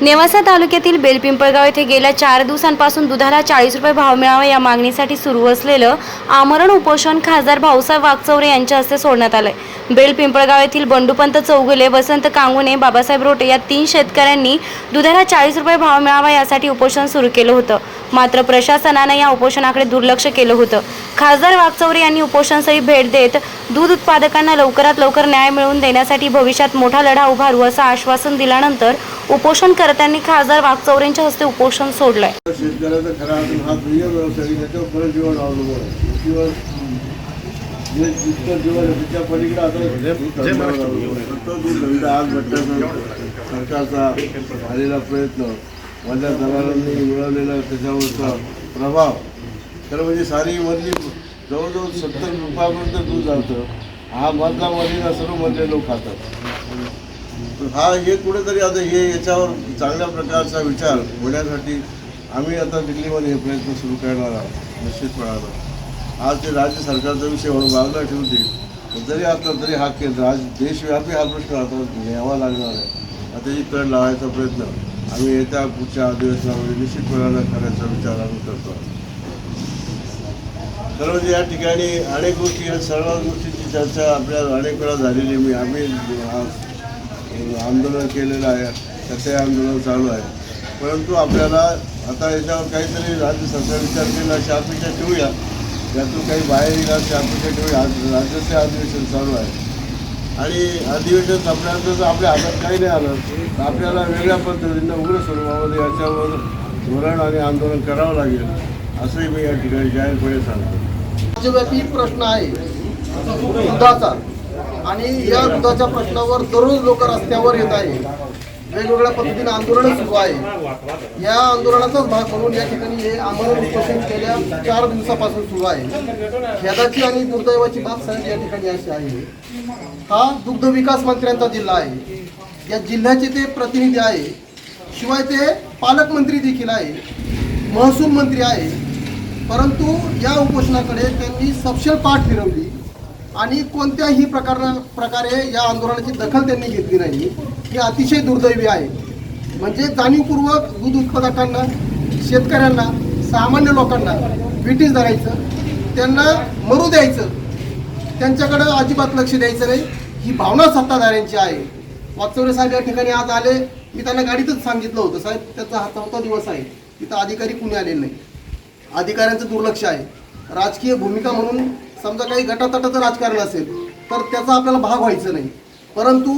नेवासा तालुक्यातील बेलपिंपळगाव येथे गेल्या चार दिवसांपासून दुधाला चाळीस रुपये भाव मिळावा या मागणीसाठी सुरू असलेलं आमरण उपोषण खासदार भाऊसाहेब वागचौरे यांच्या हस्ते सोडण्यात आलंय. बेलपिंपळगाव येथील बंडूपंत चौगुले वसंत कांगुने बाबासाहेब रोटे या तीन शेतकऱ्यांनी दुधाला चाळीस रुपये भाव मिळावा यासाठी उपोषण सुरू केलं होतं. मात्र प्रशासनानं या उपोषणाकडे दुर्लक्ष केलं होतं. खासदार वागचौरे यांनी उपोषणस्थळी भेट देत दूध उत्पादकांना लवकरात लवकर न्याय मिळवून देण्यासाठी भविष्यात मोठा लढा उभारू असं आश्वासन दिल्यानंतर उपोषणकर्त्यांनी खासदार वागचौरेंच्या हस्ते उपोषण सोडलंय शेतकऱ्याचा खरा अजून हा दुय्यम व्यवसाय आहे. त्याच्यावर परत जीवन अवलंबून आहे शेतीवर जे जितकं जीवन आहे त्याच्या पलीकडे आता. तो आज सरकारचा झालेला प्रयत्न माझ्या दलालांनी मिळवलेला त्याच्यावरचा प्रभाव खरं म्हणजे सारी मधली जवळजवळ सत्तर रुपयापर्यंत दूध जातं हा मधला मधील सर्व मधले लोक खातात तर हा हे कुठेतरी आता हे याच्यावर चांगल्या प्रकारचा विचार होण्यासाठी आम्ही आता दिल्लीमध्ये हे प्रयत्न सुरू करणार आहोत निश्चितपणानं. आज ते राज्य सरकारचा विषय म्हणून बाजूला ठेवतील जरी असला तरी हा केंद्र आज देशव्यापी हा प्रश्न आता न्यावा लागणार आहे. आता त्याची कड लावायचा प्रयत्न आम्ही येत्या पुढच्या अधिवेशनामध्ये निश्चितपणानं करायचा विचार आम्ही करतो. आहोत. म्हणजे या ठिकाणी अनेक गोष्टी या सर्व गोष्टींची चर्चा आपल्या अनेक वेळा झालेली मी आम्ही आज आंदोलन केलेलं आहे त्याचे आंदोलन चालू आहे. परंतु आपल्याला आता याच्यावर काहीतरी राज्य सरकार विचार केला अशी अपेक्षा ठेवूया. यातून काही बाहेर येईल अशी अपेक्षा ठेवूया. आज राज्याचे अधिवेशन चालू आहे. आणि अधिवेशन संपल्यानंतर जर आपल्या हातात काही नाही आलं. तर आपल्याला वेगळ्या पद्धतीनं उग्र स्वरूपामध्ये याच्यावर धोरण आणि आंदोलन करावं लागेल असंही मी या ठिकाणी जाहीरपणे सांगतो. राज्यव्यापी प्रश्न आहे. दुधाचा आणि या दुधाच्या प्रश्नावर दररोज लोक रस्त्यावर येत आहे. वेगवेगळ्या पद्धतीने आंदोलन सुरू आहे. या आंदोलनाचाच भाग म्हणून या ठिकाणी हे आंदोलन उपोषण केल्या चार दिवसापासून सुरू आहे. खेदाची आणि दुर्दैवाची बाब साहेब या ठिकाणी अशी आहे. हा दुग्ध विकास मंत्र्यांचा जिल्हा आहे. या जिल्ह्याचे ते प्रतिनिधी आहे. शिवाय ते पालकमंत्री देखील आहे. महसूल मंत्री आहे. परंतु या उपोषणाकडे त्यांनी सपशेल पाठ फिरवली. आणि कोणत्याही प्रकार प्रकारे या आंदोलनाची दखल त्यांनी घेतली नाही. ही अतिशय दुर्दैवी आहे. म्हणजे जाणीवपूर्वक दूध उत्पादकांना शेतकऱ्यांना सामान्य लोकांना ब्रिटिश धरायचं त्यांना मरू द्यायचं त्यांच्याकडं अजिबात लक्ष द्यायचं नाही. ही भावना सत्ताधाऱ्यांची आहे. वाचवरे साहेब या ठिकाणी आज आले. मी त्यांना गाडीतच सांगितलं होतं साहेब त्याचा हा चौथा दिवस आहे. तिथं अधिकारी कुणी आलेले नाही. अधिकाऱ्यांचं दुर्लक्ष आहे. राजकीय भूमिका म्हणून समजा काही गटातटाचं राजकारण असेल तर त्याचा आपल्याला भाग व्हायचं नाही. परंतु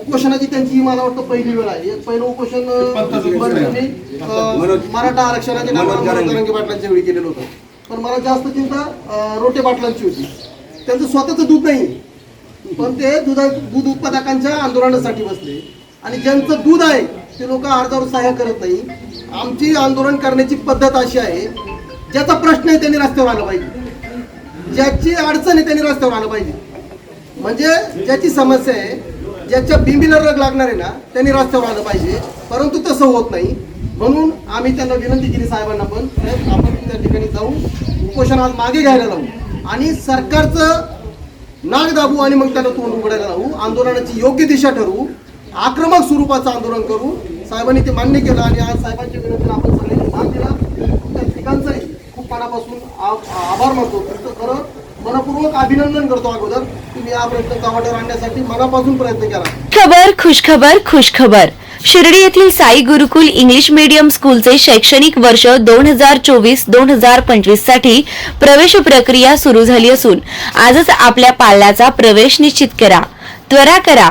उपोषणाची त्यांची मला वाटतं पहिली वेळ आहे. एक पहिलं उपोषण अं, मराठा आरक्षणाच्या नावावर पाटलांच्या वेळी केलेलं होतं. पण मला जास्त चिंता अं, रोटे पाटलांची होती. त्यांचं स्वतःचं दूध नाही. पण ते दुधा दूध उत्पादकांच्या आंदोलनासाठी बसले. आणि ज्यांचं दूध आहे ते लोक अर्जावर सहाय्य करत नाही. आमची आंदोलन करण्याची पद्धत अशी आहे ज्याचा प्रश्न आहे त्यांनी रस्त्यावर आलं पाहिजे. ज्याची अडचण आहे त्यांनी रस्त्यावर आलं पाहिजे. म्हणजे ज्याची समस्या आहे ज्याच्या बिंबीला रग लागणार आहे ना त्यांनी रस्त्यावर आलं पाहिजे. परंतु तसं होत नाही. म्हणून आम्ही त्यांना विनंती केली साहेबांना पण आपण त्या ठिकाणी जाऊ उपोषण आज मागे घ्यायला लावू. आणि सरकारचं नाग दाबू आणि मग त्याला तोंड उघडायला लावू. आंदोलनाची योग्य दिशा ठरवू. आक्रमक स्वरूपाचं आंदोलन करू. साहेबांनी ते मान्य केलं आणि आज साहेबांच्या विनंतीला आपण मनापासून आभार मानतो. तुमचं खरं मनपूर्वक अभिनंदन करतो अगोदर. तुम्ही हा प्रयत्न कामावर आणण्यासाठी मनापासून प्रयत्न करा. खबर खुशखबर खुशखबर. शिर्डी येथील साई गुरुकुल इंग्लिश मीडियम स्कूलचे शैक्षणिक वर्ष दोन हजार चोवीस दोन हजार पंचवीससाठी प्रवेश प्रक्रिया सुरू झाली असून आजच आपल्या पाल्याचा प्रवेश निश्चित करा. त्वरा करा.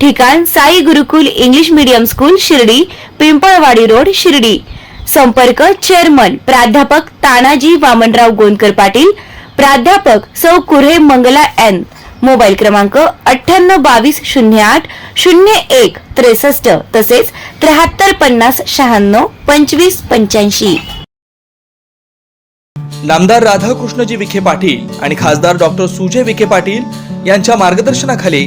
ठिकाण Sai Gurukul English medium school Shirdi Pimpalwadi road Shirdi. संपर्क चेअरमन प्राध्यापक तानाजी वामनराव गोंदकर पाटील प्राध्यापक सौ कुरे मंगला एन. मोबाईल क्रमांक अठ्ठ्याण्णव बावीस शून्य आठ शून्य एक त्रेसष्ट तसेच त्र्याहत्तर पन्नास शहाण्णव पंचवीस पंच्याऐंशी. नामदार राधाकृष्णजी विखे पाटील आणि खासदार डॉक्टर सुजय विखे पाटील यांच्या मार्गदर्शनाखाली